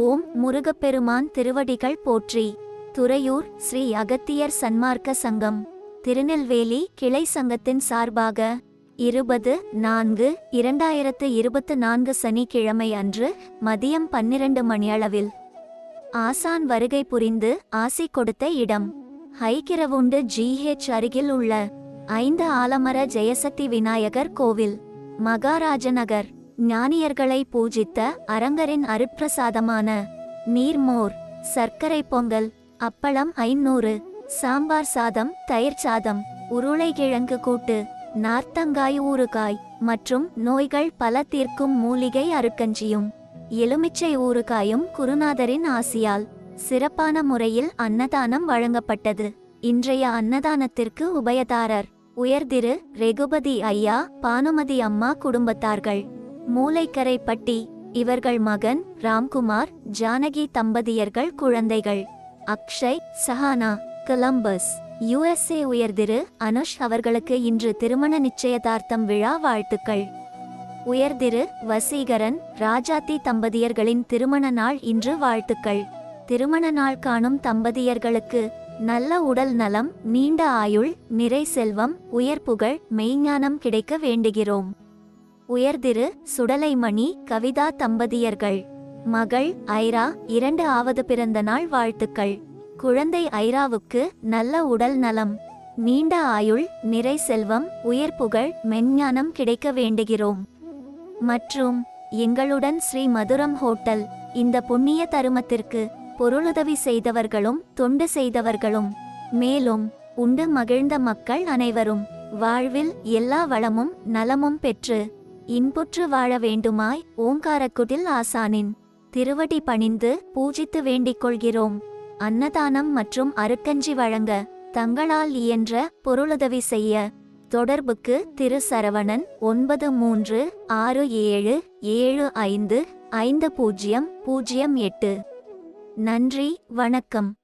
ஓம் முருகப்பெருமான் திருவடிகள் போற்றி. துறையூர் ஸ்ரீ அகத்தியர் சன்மார்க்க சங்கம். திருநெல்வேலி கிளை சங்கத்தின் சார்பாக இருபது நான்கு இரண்டாயிரத்து இருபத்து நான்கு சனிக்கிழமை அன்று மதியம் பன்னிரண்டு மணியளவில் ஆசான் வருகை புரிந்து ஆசி கொடுத்த இடம். ஹைகிரவுண்டு ஜிஹெச் அருகில் உள்ள ஐந்து ஆலமர ஜெயசக்தி விநாயகர் கோவில். மகாராஜநகர் ஞானியர்களை பூஜித்த அரங்கரின் அருட்பிரசாதமான நீர்மோர் சர்க்கரை பொங்கல் அப்பளம் ஐநூறு சாம்பார் சாதம் தயிர் சாதம் உருளைக்கிழங்கு கூட்டு நார்த்தங்காய் ஊறுகாய் மற்றும் நோய்கள் பல தீர்க்கும் மூலிகை அருக்கஞ்சியும் எலுமிச்சை ஊறுகாயும் குருநாதரின் ஆசியால் சிறப்பான முறையில் அன்னதானம் வழங்கப்பட்டது. இன்றைய அன்னதானத்திற்கு உபயதாரர் உயர்திரு ரெகுபதி ஐயா பானுமதி அம்மா குடும்பத்தார்கள். மூளைக்கரைப்பட்டி இவர்கள் மகன் ராம்குமார் ஜானகி தம்பதியர்கள் குழந்தைகள். அக்ஷய் சஹானா கொலம்பஸ் யுஎஸ்ஏ உயர்திரு அனுஷ் அவர்களுக்கு இன்று திருமண நிச்சயதார்த்தம் விழா வாழ்த்துக்கள். உயர்திரு வசீகரன் ராஜாத்தி தம்பதியர்களின் திருமண நாள் இன்று வாழ்த்துக்கள். திருமண நாள் காணும் தம்பதியர்களுக்கு நல்ல உடல் நலம் நீண்ட ஆயுள் நிறை செல்வம் உயர் புகழ் மெய்ஞானம் கிடைக்க வேண்டுகிறோம். உயர்திரு சுடலைமணி கவிதா தம்பதியர்கள். மகள் ஐரா இரண்டு ஆவது பிறந்த நாள் வாழ்த்துக்கள். குழந்தை ஐராவுக்கு நல்ல உடல் நலம். நீண்ட ஆயுள் நிறை செல்வம் உயர் புகழ் மெஞ்ஞானம் கிடைக்க வேண்டுகிறோம். மற்றும் எங்களுடன் ஸ்ரீ மதுரம் ஹோட்டல் இந்த புண்ணிய தருமத்திற்கு பொருளுதவி செய்தவர்களும் தொண்டு செய்தவர்களும். மேலும் உண்டு மகிழ்ந்த மக்கள் அனைவரும் வாழ்வில் எல்லா வளமும் நலமும் பெற்று இன்புற்று வாழ வேண்டுமாய் ஓங்காரக்குடில் ஆசானின். திருவடி பணிந்து பூஜித்து வேண்டிக் கொள்கிறோம். அன்னதானம் மற்றும் அருக்கஞ்சி வழங்க தங்களால் இயன்ற பொருளுதவி செய்ய. தொடர்புக்கு திரு சரவணன் ஒன்பது மூன்று ஆறு ஏழு ஏழு ஐந்து ஐந்து பூஜ்ஜியம் பூஜ்ஜியம் எட்டு. நன்றி வணக்கம்.